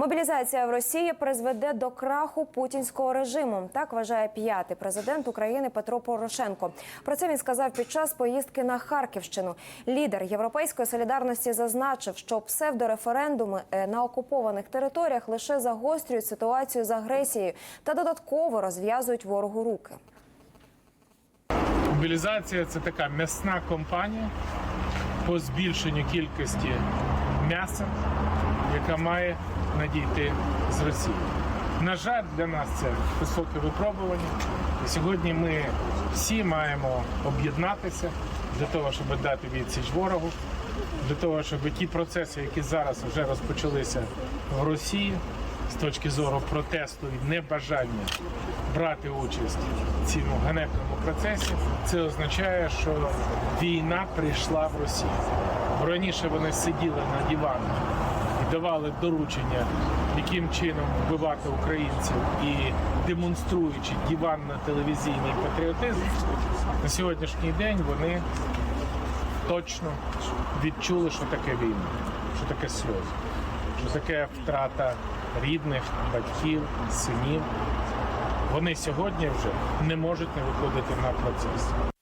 Мобілізація в Росії призведе до краху путінського режиму. Так вважає п'ятий президент України Петро Порошенко. Про це він сказав під час поїздки на Харківщину. Лідер європейської солідарності зазначив, що псевдореферендуми е, на окупованих територіях лише загострюють ситуацію з агресією та додатково розв'язують ворогу руки. Мобілізація це така м'ясна компанія по збільшенню кількості м'яса, яка має надійти з Росії. На жаль, для нас це високе випробування. І сьогодні ми всі маємо об'єднатися для того, щоб дати відсіч ворогу, для того, щоб ті процеси, які зараз вже розпочалися в Росії, з точки зору протесту і небажання брати участь в цьому ганебному процесі, це означає, що війна прийшла в Росію. Раніше вони сиділи на диванах давали доручення, яким чином вбивати українців і демонструючи диванно-телевізійний патріотизм. На сьогоднішній день вони точно відчули, що таке війна, що таке сльози, що таке втрата рідних, батьків, синів. Вони сьогодні вже не можуть не виходити на процес.